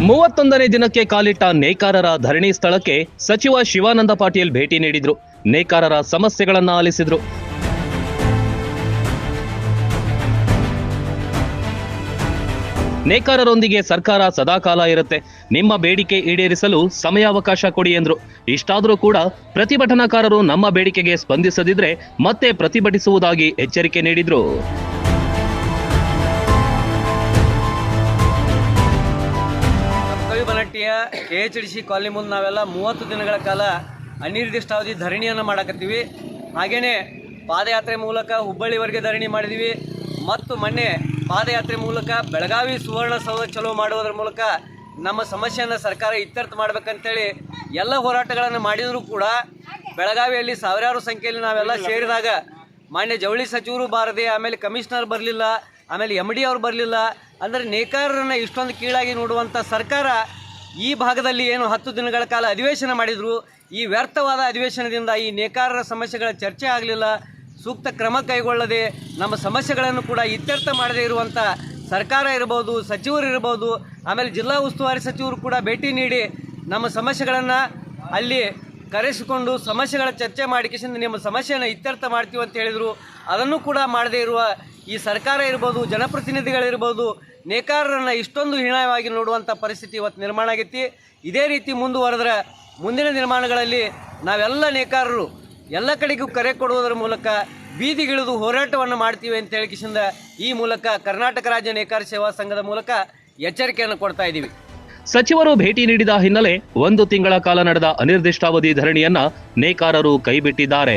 ಮೂವತ್ತೊಂದನೇ ದಿನಕ್ಕೆ ಕಾಲಿಟ್ಟ ನೇಕಾರರ ಧರಣಿ ಸ್ಥಳಕ್ಕೆ ಸಚಿವ ಶಿವಾನಂದ ಪಾಟೀಲ್ ಭೇಟಿ ನೀಡಿದ್ರು. ನೇಕಾರರ ಸಮಸ್ಯೆಗಳನ್ನ ಆಲಿಸಿದ್ರು. ನೇಕಾರರೊಂದಿಗೆ ಸರ್ಕಾರ ಸದಾಕಾಲ ಇರುತ್ತೆ. ನಿಮ್ಮ ಬೇಡಿಕೆ ಈಡೇರಿಸಲು ಸಮಯಾವಕಾಶ ಕೊಡಿ ಎಂದ್ರು. ಇಷ್ಟಾದರೂ ಕೂಡ ಪ್ರತಿಭಟನಾಕಾರರು ನಮ್ಮ ಬೇಡಿಕೆಗೆ ಸ್ಪಂದಿಸದಿದ್ರೆ ಮತ್ತೆ ಪ್ರತಿಭಟಿಸುವುದಾಗಿ ಎಚ್ಚರಿಕೆ ನೀಡಿದ್ರು. ಬನಟ್ಟಿಯ K H D C colony ಮುಂದೆ ನಾವೆಲ್ಲ ಮೂವತ್ತು ದಿನಗಳ ಕಾಲ ಅನಿರ್ದಿಷ್ಟಾವಧಿ ಧರಣಿಯನ್ನು ಮಾಡಕತ್ತೀವಿ. ಹಾಗೆಯೇ ಪಾದಯಾತ್ರೆ ಮೂಲಕ ಹುಬ್ಬಳ್ಳಿವರೆಗೆ ಧರಣಿ ಮಾಡಿದ್ವಿ. ಮತ್ತು ಮೊನ್ನೆ ಪಾದಯಾತ್ರೆ ಮೂಲಕ ಬೆಳಗಾವಿ ಸುವರ್ಣಸೌಧ ಚಲೋ ಮಾಡುವುದರ ಮೂಲಕ ನಮ್ಮ ಸಮಸ್ಯೆಯನ್ನು ಸರ್ಕಾರ ಇತ್ಯರ್ಥ ಮಾಡ್ಬೇಕಂತೇಳಿ ಎಲ್ಲ ಹೋರಾಟಗಳನ್ನು ಮಾಡಿದರೂ ಕೂಡ ಬೆಳಗಾವಿಯಲ್ಲಿ ಸಾವಿರಾರು ಸಂಖ್ಯೆಯಲ್ಲಿ ನಾವೆಲ್ಲ ಸೇರಿದಾಗ ಮಾನ್ಯ ಜವಳಿ ಸಚಿವರು ಬಾರದೆ ಆಮೇಲೆ ಕಮಿಷನರ್ ಬರಲಿಲ್ಲ, ಆಮೇಲೆ ಎಂ ಡಿ ಅವ್ರು ಬರಲಿಲ್ಲ. ಅಂದರೆ ನೇಕಾರರನ್ನು ಇಷ್ಟೊಂದು ಕೀಳಾಗಿ ನೋಡುವಂಥ ಸರ್ಕಾರ ಈ ಭಾಗದಲ್ಲಿ ಏನು ಹತ್ತು ದಿನಗಳ ಕಾಲ ಅಧಿವೇಶನ ಮಾಡಿದರು, ಈ ವ್ಯರ್ಥವಾದ ಅಧಿವೇಶನದಿಂದ ಈ ನೇಕಾರರ ಸಮಸ್ಯೆಗಳ ಚರ್ಚೆ ಆಗಲಿಲ್ಲ. ಸೂಕ್ತ ಕ್ರಮ ಕೈಗೊಳ್ಳದೆ ನಮ್ಮ ಸಮಸ್ಯೆಗಳನ್ನು ಕೂಡ ಇತ್ಯರ್ಥ ಮಾಡದೇ ಇರುವಂಥ ಸರ್ಕಾರ ಇರ್ಬೋದು, ಸಚಿವರು ಇರ್ಬೋದು, ಆಮೇಲೆ ಜಿಲ್ಲಾ ಉಸ್ತುವಾರಿ ಸಚಿವರು ಕೂಡ ಭೇಟಿ ನೀಡಿ ನಮ್ಮ ಸಮಸ್ಯೆಗಳನ್ನು ಅಲ್ಲಿ ಕರೆಸಿಕೊಂಡು ಸಮಸ್ಯೆಗಳ ಚರ್ಚೆ ಮಾಡಿ ಕಿಸಿಂದ ನಿಮ್ಮ ಸಮಸ್ಯೆಯನ್ನು ಇತ್ಯರ್ಥ ಮಾಡ್ತೀವಿ ಅಂತ ಹೇಳಿದರು. ಅದನ್ನು ಕೂಡ ಮಾಡದೇ ಇರುವ ಈ ಸರ್ಕಾರ ಇರ್ಬೋದು, ಜನಪ್ರತಿನಿಧಿಗಳಿರ್ಬೋದು ನೇಕಾರರನ್ನು ಇಷ್ಟೊಂದು ಹೀನಾಯವಾಗಿ ನೋಡುವಂಥ ಪರಿಸ್ಥಿತಿ ಇವತ್ತು ನಿರ್ಮಾಣ ಆಗೈತಿ. ಇದೇ ರೀತಿ ಮುಂದುವರೆದ್ರೆ ಮುಂದಿನ ನಿರ್ಮಾಣಗಳಲ್ಲಿ ನಾವೆಲ್ಲ ನೇಕಾರರು, ಎಲ್ಲ ಕಡೆಗೂ ಕರೆ ಕೊಡುವುದರ ಮೂಲಕ ಬೀದಿಗಿಳಿದು ಹೋರಾಟವನ್ನು ಮಾಡ್ತೀವಿ ಅಂತ ಹೇಳಿ ಕಿಸಿಂದ ಈ ಮೂಲಕ ಕರ್ನಾಟಕ ರಾಜ್ಯ ನೇಕಾರ ಸೇವಾ ಸಂಘದ ಮೂಲಕ ಎಚ್ಚರಿಕೆಯನ್ನು ಕೊಡ್ತಾ ಇದ್ದೀವಿ. ಸಚಿವರು ಭೇಟಿ ನೀಡಿದ ಹಿನ್ನೆಲೆ ಒಂದು ತಿಂಗಳ ಕಾಲ ನಡೆದ ಅನಿರ್ದಿಷ್ಟಾವಧಿ ಧರಣಿಯನ್ನ ನೇಕಾರರು ಕೈಬಿಟ್ಟಿದ್ದಾರೆ.